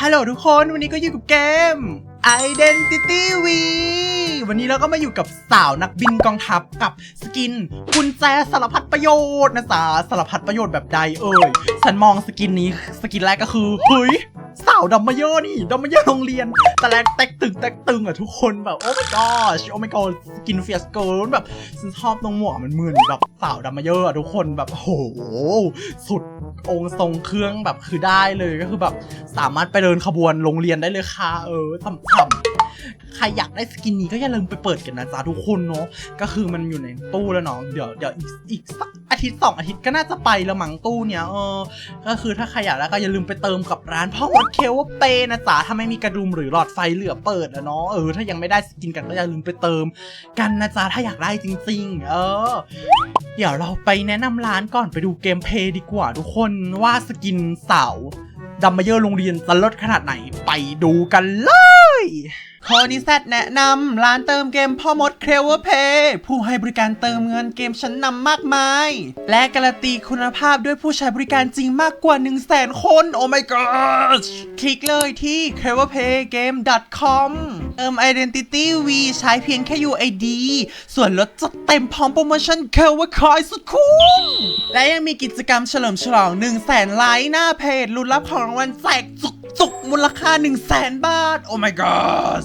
ฮัลโหลทุกคนวันนี้ก็อยู่กับเกม Identity V วันนี้เราก็มาอยู่กับสาวนักบินกองทัพกับสกินกุญแจสารพัดประโยชน์นะจ๊ะสารพัดประโยชน์แบบใดเอ่ย ฉันมองสกินนี้สกินแรกก็คือเฮ้ย สาวดัมเมเยอร์นี่ดัมเมเยอร์โรงเรียนแต่แรกแตกตึงแตกตึงอะทุกคนแบบโอ้ my gosh โอ้ my god กินเฟียสเกิลแบบฉันชอบตรงหมวกมันเหมือนแบบสาวดัมเมเยอร์อะทุกคนแบบโหสุดองค์ทรงเครื่องแบบคือได้เลยก็คือแบบสามารถไปเดินขบวนโรงเรียนได้เลยค่ะเออทำทำใครอยากได้สกินนี้ก็อย่าลืมไปเปิดกันนะจ๊ะทุกคนเนาะก็คือมันอยู่ในตู้แล้วเนาะเดี๋ยวเดี๋ยวอีกอีกสักอาทิตย์สองอาทิตย์ก็น่าจะไปแล้วมั้งตู้เนี้ยเออก็คือถ้าใครอยากแล้วก็อย่าลืมไปเติมกับร้านพ่อมดเคลวเปนะจ๊ะถ้าไม่มีกระดุมหรือหลอดไฟเหลือเปิดอะเนาะเออถ้ายังไม่ได้สกินกันก็อย่าลืมไปเติม กันนะจ๊ะถ้าอยากได้จริง ๆ เออ เดี๋ยวเราไปแนะนำร้านก่อนไปดูเกมเพย์ดีกว่าทุกคนว่าสกินเสาดัมเบลเยอร์โรงเรียนจะลดขนาดไหนไปดูกันเลย คอนิแซแนะนำร้านเติมเกมพ่อมดเคลเวอร์เพย์ผู้ให้บริการเติมเงินเกมชั้นนำมากมาย และการันตีคุณภาพด้วยผู้ใช้บริการจริงมากกว่า 1 0 0 0 0แสนคน โอ้ my god คลิกเลยที่ c l e v e r p a y g a m e com เติม Identity V ใช้เพียงแค่ UID ส่วนลดจัดเต็มพร้อมโปรโมชั่นเคลเวอร์คอยสุดคุ้ม และยังมีกิจกรรมเฉลิมฉลอง 1 0 0 0 0แสนไลค์หน้าเพจลุ้นรับของรางวัลแจกจุก จุกมูลค่า 1 0 0 0 0แสนบาท โอ้ my god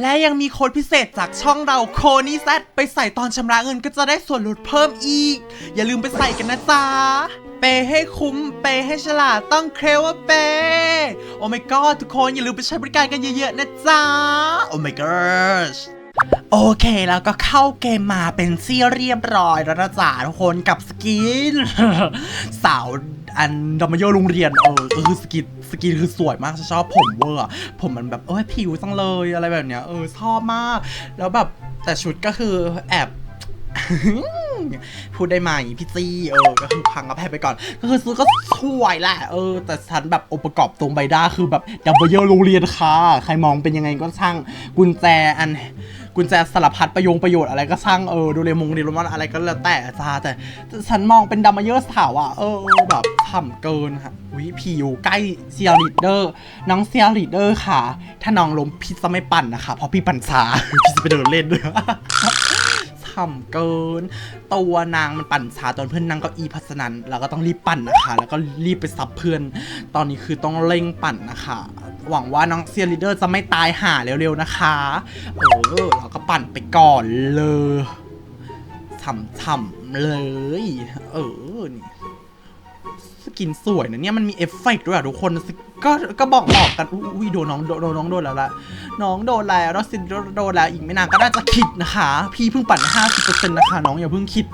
และยังมีโค้ดพิเศษจากช่องเราโคนี่แซไปใส่ตอนชำระเงินก็จะได้ส่วนลดเพิ่มอีก อย่าลืมไปใส่กันนะจ๊ะ เปย์ให้คุ้ม เปย์ให้ฉลาดต้องเคลว่าเปย์โอ้ my god ทุกคนอย่าลืมไปใช้บริการกันเยอะๆนะจ๊ะ โอ้ my gosh โอเคแล้วก็เข้าเกมมาเป็นที่เรียบร้อยแล้วนะจ๊ะทุกคนกับสกินสาวอันดัมโยโรงเรียนเออคือสกินสกินคือสวยมากชอบผมเวอร์ผมมันแบบเอ้ยผิวจังเลยอะไรแบบเนี้ยเออชอบมาก แล้วแบบแต่ชุดก็คือแอบพูดได้ไหมพี่จี้เออ ก็คือพังกับแพ้ไปก่อน ก็คือซื้อก็สวยแหละเออ แต่ฉันแบบองค์ประกอบตรงใบด้าคือแบบดับเบิลเยอร์โรงเรียนค่ะ ใครมองเป็นยังไงก็ช่างกุญแจอัน กุญแจสารพัดประโยงประโยชน์อะไรก็ช่างเออดูเรมงเรมอนอะไรก็แล้วแต่จ้าแต่ฉันมองเป็นดัมเบิลเยอร์สาวอะเออแบบทำเกินค่ะวิพี่อยู่ใกล้เซียร์ลีดเดอร์น้องเซียร์ลีดเดอร์ค่ะ ถ้าน้องล้มพี่จะไม่ปั่นนะคะ เพราะพี่ปั่นช้าพี่จะไปเดินเล่นทำเกิน ตัวนางมันปั่นช้าตอนเพื่อนนั่งเก้าอี้พัสนันเราก็ต้องรีบปั่นนะคะ แล้วก็รีบไปซับเพื่อน ตอนนี้คือต้องเร่งปั่นนะคะ หวังว่าน้องเซียร์ลีเดอร์จะไม่ตายห่าเร็วๆนะคะ เออเราก็ปั่นไปก่อนเลยทำๆเลย เออนี่สกินสวยนะเนี่ยมันมีเอฟเฟกต์ด้วยอะทุกคนกก็ก็บอกบอกกันอุ้ยโดนน้องโดนน้องโดนแล้วละน้องโดนแล้วน้องซินโดนแล้วอีกไม่นานก็น่าจะคิดนะคะ พี่เพิ่งปั่นห้าสิบเปอร์เซ็นต์นะคะน้องอย่าเพิ่งคิด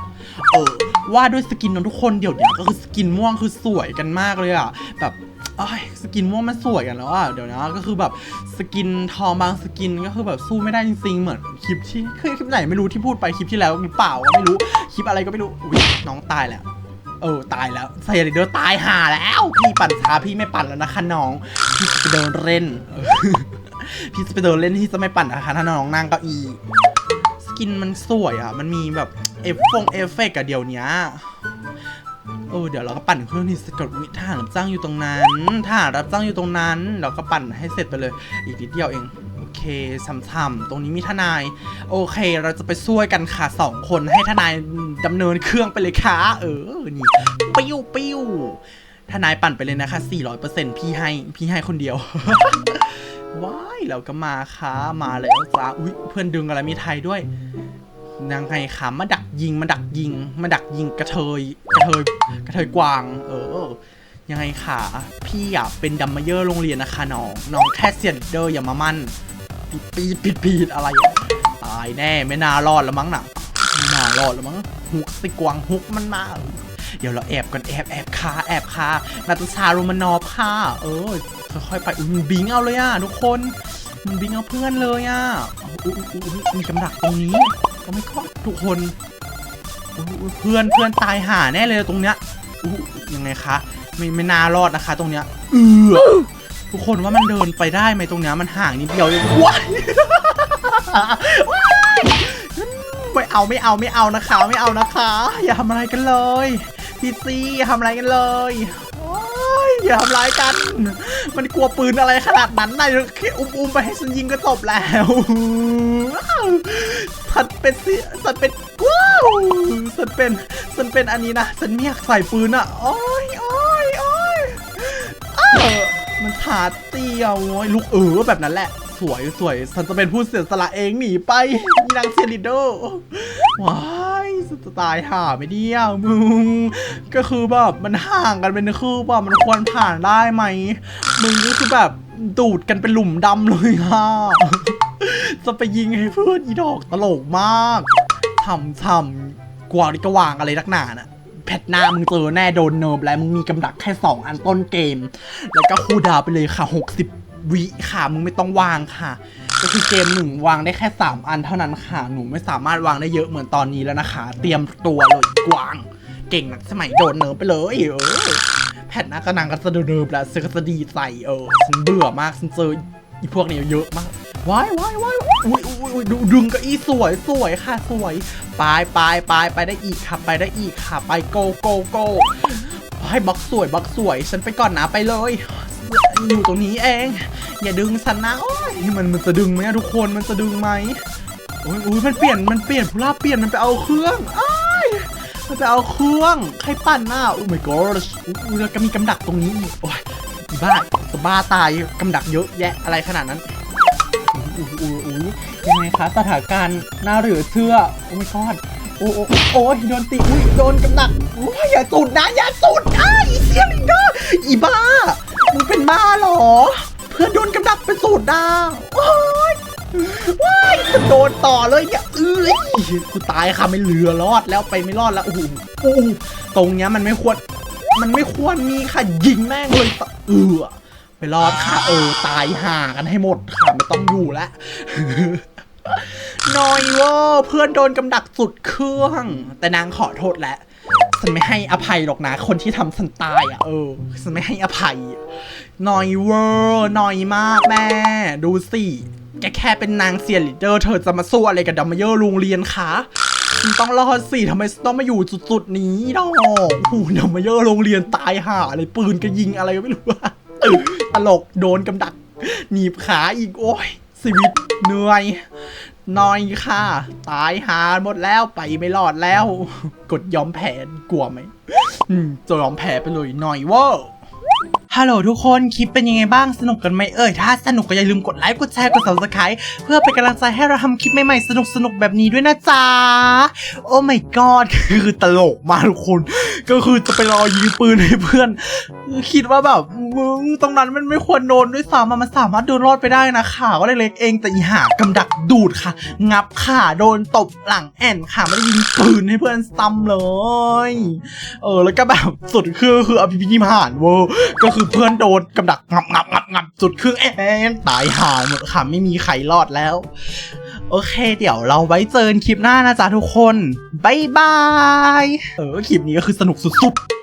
เออว่าด้วยสกินน้องทุกคนเดี๋ยวเนี้ยก็คือสกินม่วงคือสวยกันมากเลยอะแบบ อ้ายสกินม่วงมันสวยกันแล้วอะเดี๋ยวนะก็คือแบบสกินทองบางสกินก็คือแบบสู้ไม่ได้จริงๆเหมือนคลิปที่เคยคลิปไหนไม่รู้ที่พูดไปคลิปที่แล้วหรือเปล่าก็ไม่รู้คลิปอะไรก็ไม่รู้อุ้ยน้องตายแล้วเออตายแล้วไซยาริเดอร์ตายห่าแล้วพี่ปั่นช้าพี่ไม่ปั่นแล้วนะคะน้องพี่จะไปเดินเล่นพี่จะไปเดินเล่นที่จะไม่ปั่นนะคะถ้าน้องนั่งเก้าอี้สกินมันสวยอะมันมีแบบเอฟฟงเอฟเฟกต์อะเดี๋ยวนี้ เออเดี๋ยวเราก็ปั่นเครื่องนี้เสร็จก่อนวิทหารรับจ้างอยู่ตรงนั้นทหารับจ้างอยู่ตรงนั้น เราก็ปั่นให้เสร็จไปเลย อีกนิดเดียวเองโอเคช้ำๆตรงนี้มีทนาย โอเค เราจะไปช่วยกันค่ะสองคนให้ทนายดำเนินเครื่องไปเลยค่ะเออนี่ปิ้วปิ้วทนายปั่นไปเลยนะคะ 400%พี่ให้พี่ให้คนเดียวว้ายเราก็มาค่ะมาแล้วจ้าอุ้ยเพื่อนดึงอะไรมีไทยด้วย นางไงคะมาดักยิงมาดักยิง มาดักยิงกระเทยกระเทยกระเทยกวาง เออ ยังไงคะพี่อยาเป็นดัมเมเยอร์โรงเรียนนะคะน้องน้องแค่เซียนเดอร์อย่ามามั่นปีดปีดปีดปีดอะไรตายแน่ไม่น่ารอดแล้วมั้งน่ะไม่น่ารอดแล้วมั้งฮุกสิกวางฮุกมันมาเดี๋ยวเราแอบกันแอบแอบคาแอบคานาตาชาโรมานอฟค่ะเออค่อยๆไปอุ้ยบิงเอาเลยอะทุกคนมันบิงเอาเพื่อนเลยอะอุ้ยอุ้อุ้มีกำดักตรงนี้ ก็ไม่คอดทุกคนเพื่อนเพื่อนตายหาแน่เลยตรงเนี้ยยังไงคะไม่ไม่น่ารอดนะคะ ตรงเนี้ยเออทุกคนว่ามันเดินไปได้ไหมตรงเนี้ยมันห่างนิดเดียวเองว้ายว้ายไม่เอาไม่เอาไม่เอานะคะ ไม่เอานะคะ อย่าทำอะไรกันเลยพี่ซีอย่าทำอะไรกันเลยอย่าทำร้ายกัน มันกลัวปืนอะไรขนาดนั้นนายแค่อุ้มๆไปให้ฉันยิงก็จบแล้ว ฉันเป็นเสียฉันเป็นว้าวฉันเป็นฉันเป็นอันนี้นะฉันไม่อยกใส่ปืนอะโอ้ยโอ้ยโอ้ยอ้าวมันขาเตียวโอ้ยลูกเออแบบนั้นแหละ สวยสวยฉันจะเป็นผู้เสียสละเองหนีไปมีนางเชียร์ลีดว้ายฉันจะตายห่าไม่เดียวมึงก็คือแบบมันห่างกันเป็นคือแบบมันควรผ่านได้ไหมมึงก็คือแบบดูดกันเป็นหลุมดำเลยค่ะ จะไปยิงให้เพื่อนอีดอกตลกมากทำทำกว่างนี่กวางอะไรนักหนาน่ะแพทหน้ามึงเจอแน่โดนเนิร์ฟแล้วมึงมีกำดักแค่ 2 อันต้นเกม แล้วก็คูดาวไปเลยค่ะ 60 วิค่ะ มึงไม่ต้องวางค่ะ ก็คือเกมหนึ่งวางได้แค่ 3 อันเท่านั้นค่ะ หนูไม่สามารถวางได้เยอะเหมือนตอนนี้แล้วนะคะ เตรียมตัวเลยกวาง เก่งนักสมัยโดนเนิร์ฟไปเลยเออแผ่นหน้ากระนังก็จะเนิร์ฟแล้วซึ่งก็จะดีใจเออฉันเบื่อมากฉันเจออีพวกนี้เยอะมาก ว้ายว้ายว้ายอุ้ยอุ้ยดูดึงกับอีสวยสวยค่ะสวยไปไปไปไปได้อีกค่ะ ไปได้อีกค่ะ ไปโกโกโกให้บล็อกสวยบล็อกสวย ฉันไปก่อนนะไปเลย อยู่ตรงนี้เอง อย่าดึงฉันนะโอ้ยมันมันจะดึงไหมทุกคนมันจะดึงไหมโอ้ยอุ้ยมันเปลี่ยนมันเปลี่ยนผู้ล่าเปลี่ยนมันไปเอาเครื่องอ้ายมันไปเอาเครื่องใครปั่นหน้าโอ้ my god อุ้ยแล้วก็มีกำดักตรงนี้อีกโอ้ยบ้าบ้าตายกำดักเยอะแยะอะไรขนาดนั้น อุ้ยอุ้ยอุ้ยยังไงคะสถานการณ์น่าเหลือเชื่อโอ้ my god โอ้โอ้โอ้ยโดนตีอุ้ยโดนกำหนักโอ้ยอย่าสุดนะอย่าสุดอะอีเสียลิงเดอร์อีบ้ามึงเป็นบ้าเหรอ เพื่อนโดนกำหนักเป็นสูตรดาโอ้ยว้ายจะโดนต่อเลยเนี่ยเอ้ยกูตายค่ะไม่เหลือรอดแล้วไปไม่รอดแล้วโอ้โหโอ้ตรงเนี้ยมันไม่ควร มันไม่ควรมีค่ะยิงแม่งเลยตะเออ ไปรอดค่ะ เออ ตายห่ากันให้หมดค่ะไม่ต้องอยู่แล้วนอยเวอร์เพื่อนโดนกำดักสุดเครื่อง แต่นางขอโทษแล้วฉันไม่ให้อภัยหรอกนะ คนที่ทำฉันตายอะ เออฉันไม่ให้อภัยนอยเวอร์นอยมากแม่ ดูสิแกแค่เป็นนางเซียนลีดเดอร์ เธอจะมาสู้อะไรกับดัมเมเยอร์โรงเรียนคะฉันต้องรอดสิทำไมฉันต้องมาอยู่จุดๆนี้ดอกโอ้โหดัมเมเยอร์โรงเรียนตายห่าอะไรปืนก็ยิงอะไรก็ไม่รู้ว่า ตลกโดนกำดัก หนีบขาอีกโอ้ยชีวิตเหนื่อยนอยค่ะ ตายหาหมดแล้วไปไม่รอดแล้ว กดยอมแพ้กลัวไหมอืมจะยอมแพ้ไปเลยหน่อยเวอร์ ฮัลโหลทุกคนคลิปเป็นยังไงบ้างสนุกกันไหมเอ่ยถ้าสนุกก็อย่าลืมกดไลค์กดแชร์กด subscribe เพื่อเป็นกำลังใจให้เราทำคลิปใหม่ๆสนุกๆแบบนี้ด้วยนะจ๊ะโอ้ my god คือตลกมากทุกคน ก็คือจะไปรอยิงปืนให้เพื่อน คิดว่าแบบมึงตรงนั้นมันไม่ควรโดนด้วยซ้ำมันสามารถเดินรอดไปได้นะขาก็เล็กๆเองแต่อีหากำดักดูดค่ะ งับขาโดนตบหลังแอนค่ะไม่ได้ยิงปืนให้เพื่อนซ้ำเลย เออแล้วก็แบบสุดคือคืออภิพิมหานเวอร์ก็คือเพื่อนโดนกำดักงับงับงับงับสุดคือแอนตายหาหมดค่ะไม่มีใครรอดแล้ว โอเค เดี๋ยวเราไว้เจอคลิปหน้านะจ๊ะทุกคน บ๊ายบาย เออ คลิปนี้ก็คือสนุกสุดๆ